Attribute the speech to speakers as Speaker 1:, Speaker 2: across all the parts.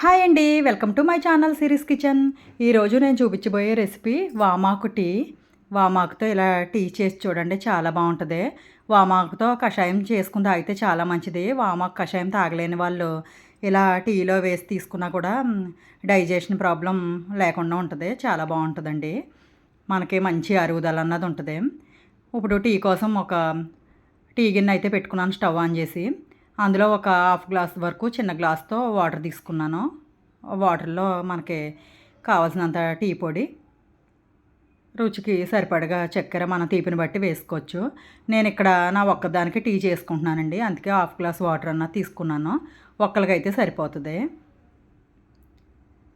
Speaker 1: Hi అండి welcome to my channel series kitchen. ఈరోజు నేను చూపించబోయే రెసిపీ వామాకు టీ. వామాకుతో ఇలా టీ చేసి చూడండి చాలా బాగుంటుంది. వామాకుతో కషాయం చేసుకుని తాగితే చాలా మంచిది. వామాకు కషాయం తాగలేని వాళ్ళు ఇలా టీలో వేసి తీసుకున్నా కూడా డైజెషన్ ప్రాబ్లం లేకుండా ఉంటుంది. చాలా బాగుంటుందండి. మనకి మంచి అరుగుదల అన్నది ఉంటుంది. ఇప్పుడు టీ కోసం ఒక టీ గిన్నె అయితే పెట్టుకున్నాను స్టవ్ ఆన్ చేసి. అందులో ఒక హాఫ్ గ్లాస్ వరకు చిన్న గ్లాస్తో వాటర్ తీసుకున్నాను. వాటర్లో మనకి కావాల్సినంత టీ పొడి రుచికి సరిపడగా చక్కెర మన తీపిని బట్టి వేసుకోవచ్చు. నేను ఇక్కడ నా ఒక్కదానికి టీ చేసుకుంటున్నానండి. అందుకే హాఫ్ గ్లాస్ వాటర్ అన్నది తీసుకున్నాను. ఒక్కరికైతే సరిపోతుంది.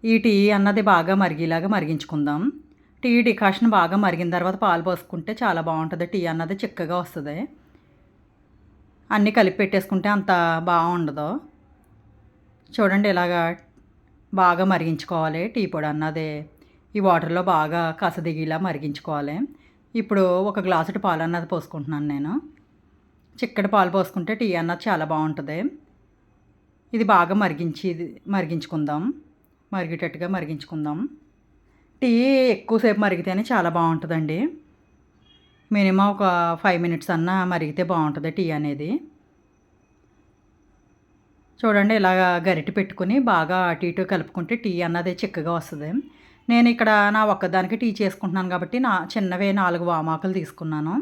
Speaker 1: ఈ టీ అన్నది బాగా మరిగేలాగా మరిగించుకుందాం. టీ డికాషన్ బాగా మరిగిన తర్వాత పాలు పోసుకుంటే చాలా బాగుంటుంది. టీ అన్నది చిక్కగా వస్తుంది. అన్నీ కలిపి పెట్టేసుకుంటే అంత బాగుండదు. చూడండి ఇలాగా బాగా మరిగించుకోవాలి. టీ పొడి అన్నది ఈ వాటర్లో బాగా కసదిగిలా మరిగించుకోవాలి. ఇప్పుడు ఒక గ్లాసుటి పాలు అన్నది పోసుకుంటున్నాను నేను. చిక్కటి పాలు పోసుకుంటే టీ అన్నది చాలా బాగుంటుంది. ఇది బాగా మరిగించి మరిగించుకుందాం. మరిగేటట్టుగా మరిగించుకుందాం. టీ ఎక్కువసేపు మరిగితేనే చాలా బాగుంటుందండి. మినిమం ఒక ఫైవ్ మినిట్స్ అన్నా మరిగితే బాగుంటుంది టీ అనేది. చూడండి ఇలాగ గరిటె పెట్టుకుని బాగా అటు ఇటు కలుపుకుంటే టీ అన్నది చిక్కగా వస్తుంది. నేను ఇక్కడ నా ఒక్కదానికి టీ చేసుకుంటున్నాను కాబట్టి నా చిన్నవే నాలుగు వామాకులు తీసుకున్నాను.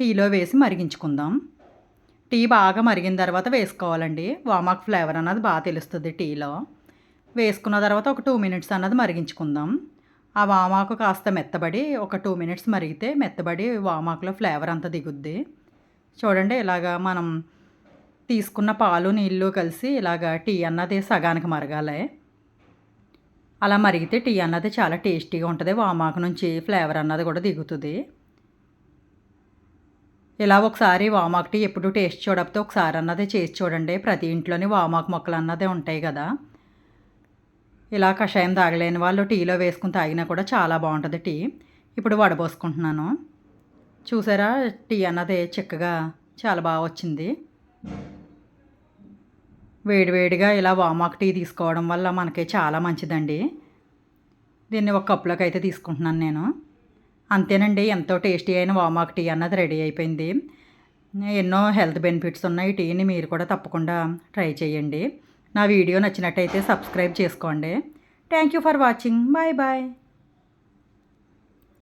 Speaker 1: టీలో వేసి మరిగించుకుందాం. టీ బాగా మరిగిన తర్వాత వేసుకోవాలండి. వామాకు ఫ్లేవర్ అన్నది బాగా తెలుస్తుంది టీలో. వేసుకున్న తర్వాత ఒక టూ మినిట్స్ అన్నది మరిగించుకుందాం. ఆ వామాకు కాస్త మెత్తబడి ఒక టూ మినిట్స్ మరిగితే మెత్తబడి వామాకులో ఫ్లేవర్ అంతా దిగుద్ది. చూడండి ఇలాగా మనం తీసుకున్న పాలు నీళ్ళు కలిసి ఇలాగ టీ అన్నది సగానికి మరగాలి. అలా మరిగితే టీ అన్నది చాలా టేస్టీగా ఉంటుంది. వామాకు నుంచి ఫ్లేవర్ అన్నది కూడా దిగుతుంది. ఇలా ఒకసారి వామాకు టీ ఎప్పుడు టేస్ట్ చూడకపోతే ఒకసారి అన్నది చేసి చూడండి. ప్రతి ఇంట్లోని వామాకు మొక్కలు అన్నదే ఉంటాయి కదా. ఇలా కషాయం తాగలేని వాళ్ళు టీలో వేసుకుని తాగినా కూడా చాలా బాగుంటుంది టీ. ఇప్పుడు వడబోసుకుంటున్నాను చూసారా? టీ అన్నది చిక్కగా చాలా బాగా వచ్చింది. వేడివేడిగా ఇలా వామాక్ టీ తీసుకోవడం వల్ల మనకి చాలా మంచిదండి. దీన్ని ఒక కప్లోకి అయితే తీసుకుంటున్నాను నేను. అంతేనండి ఎంతో టేస్టీ అయిన వామాక్ టీ అన్నది రెడీ అయిపోయింది. ఎన్నో హెల్త్ బెనిఫిట్స్ ఉన్నాయి. టీని మీరు కూడా తప్పకుండా ట్రై చేయండి. నా వీడియో నచ్చినట్టయితే సబ్స్క్రైబ్ చేసుకోండి. Thank you for watching bye bye